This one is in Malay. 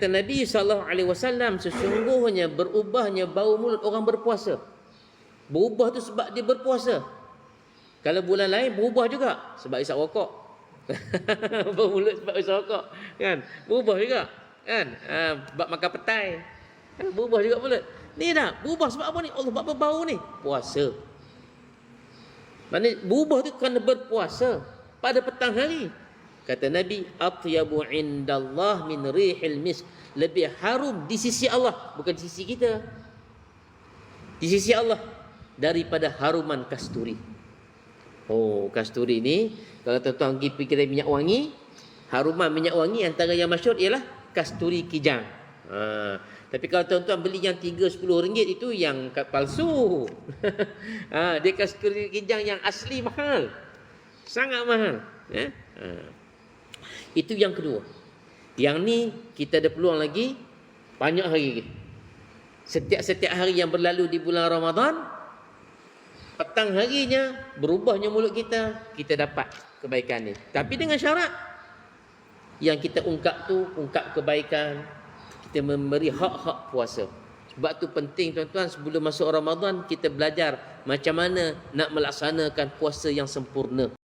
Kata Nabi SAW sesungguhnya berubahnya bau mulut orang berpuasa. Berubah tu sebab dia berpuasa. Kalau bulan lain berubah juga sebab isap rokok. bau mulut sebab isap rokok. Kan? Berubah juga. Kan? Ha, sebab makan petai. Kan? Berubah juga mulut. Ni dah berubah sebab apa ni? Allah sebab apa bau ni? Puasa. Maknanya berubah tu kerana berpuasa pada petang hari. Kata Nabi, atyabu indallah min rihil misk. Lebih harum di sisi Allah, bukan di sisi kita. Di sisi Allah daripada haruman kasturi. Oh, kasturi ni kalau tuan-tuan pergi kedai minyak wangi, haruman minyak wangi antara yang masyhur ialah kasturi kijang. Ha, tapi kalau tuan-tuan beli yang 3 10 ringgit itu yang palsu. ha, dia kasturi kijang yang asli mahal. Sangat mahal, ya. Ha. Itu yang kedua. Yang ni kita ada peluang lagi banyak hari. Setiap-setiap hari yang berlalu di bulan Ramadan, petang harinya berubahnya mulut kita, kita dapat kebaikan ni. Tapi dengan syarat yang kita ungkap tu ungkap kebaikan, kita memberi hak-hak puasa. Sebab tu penting tuan-tuan sebelum masuk Ramadan kita belajar macam mana nak melaksanakan puasa yang sempurna.